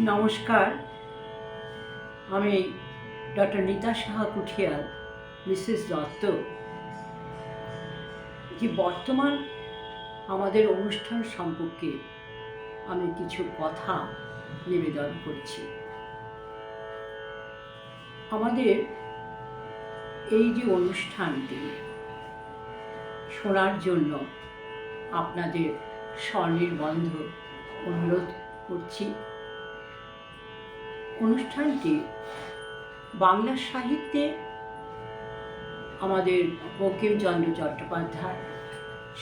নমস্কার। আমি doctor Nita Saha কুঠিয়াল, Mrs Dutta. যে বর্তমান আমাদের অনুষ্ঠান সম্পর্কে আমি কিছু কথা নিবেদন করছি। আমাদের এই যে অনুষ্ঠানটি শোনার জন্য আপনাদের স্বনির্বন্ধ অনুরোধ করছি। অনুষ্ঠানটি বাংলা সাহিত্যে আমাদের বঙ্কিমচন্দ্র চট্টোপাধ্যায়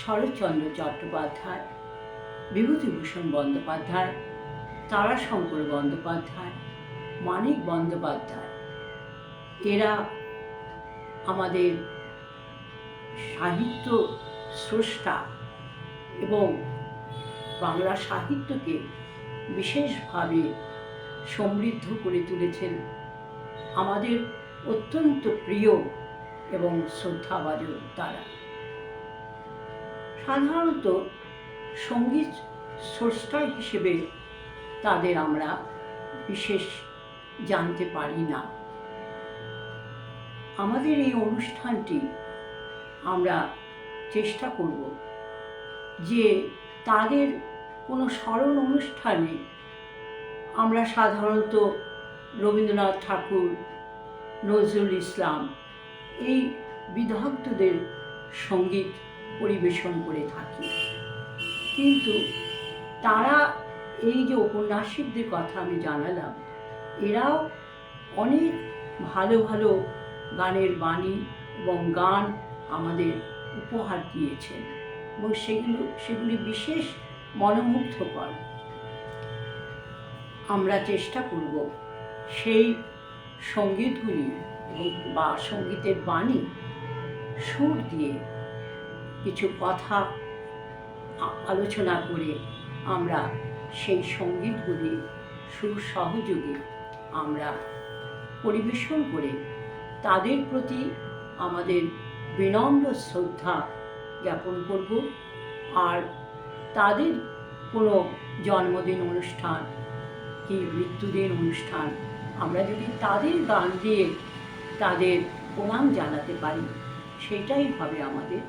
শরৎচন্দ্র চট্টোপাধ্যায়, বিভূতিভূষণ বন্দ্যোপাধ্যায়, তারাশঙ্কর বন্দ্যোপাধ্যায়, মানিক বন্দ্যোপাধ্যায়। এরা আমাদের সাহিত্য স্রষ্টা এবং বাংলা সাহিত্যকে বিশেষভাবে সমৃদ্ধ করে তুলেছেন। আমাদের অত্যন্ত প্রিয় এবং শ্রদ্ধাভাজন তারা। সাধারণত সংগীত স্রষ্টা হিসেবে তাদের আমরা বিশেষ জানতে পারি না। আমাদের এই অনুষ্ঠানটি আমরা চেষ্টা করব যে তাদের কোনো স্মরণ অনুষ্ঠানে আমরা সাধারণত রবীন্দ্রনাথ ঠাকুর, নজরুল ইসলাম এই বিদগ্ধদের সংগীত পরিবেশন করে থাকি। কিন্তু তারা এই যে উপন্যাসিকদের কথা আমি জানালাম, এরাও অনেক ভালো ভালো গানের বাণী এবং গান আমাদের উপহার দিয়েছেন এবং সেগুলো, সেগুলি বিশেষ মনোমুগ্ধকর। আমরা চেষ্টা করব সেই সঙ্গীতগুলি বা সঙ্গীতের বাণী সুর দিয়ে কিছু কথা আলোচনা করে আমরা সেই সঙ্গীতগুলি সুর সহযোগে আমরা পরিবেশন করে তাদের প্রতি আমাদের বিনম্র শ্রদ্ধা জ্ঞাপন করব। আর তাদের কোনো জন্মদিন অনুষ্ঠান কি মৃত্যুদের অনুষ্ঠান। আমরা যদি তাদের গান দিয়ে তাদের প্রণাম জানাতে পারি, সেটাই হবে আমাদের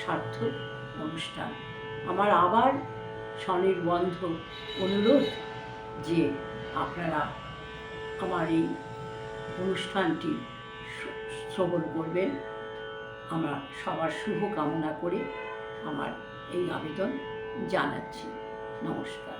সার্থক অনুষ্ঠান। আমার আবার স্বনির্বন্ধ অনুরোধ যে আপনারা আমার এই অনুষ্ঠানটি শ্রবণ করবেন। আমরা সবার শুভ কামনা করে আমার এই আবেদন জানাচ্ছি। নমস্কার।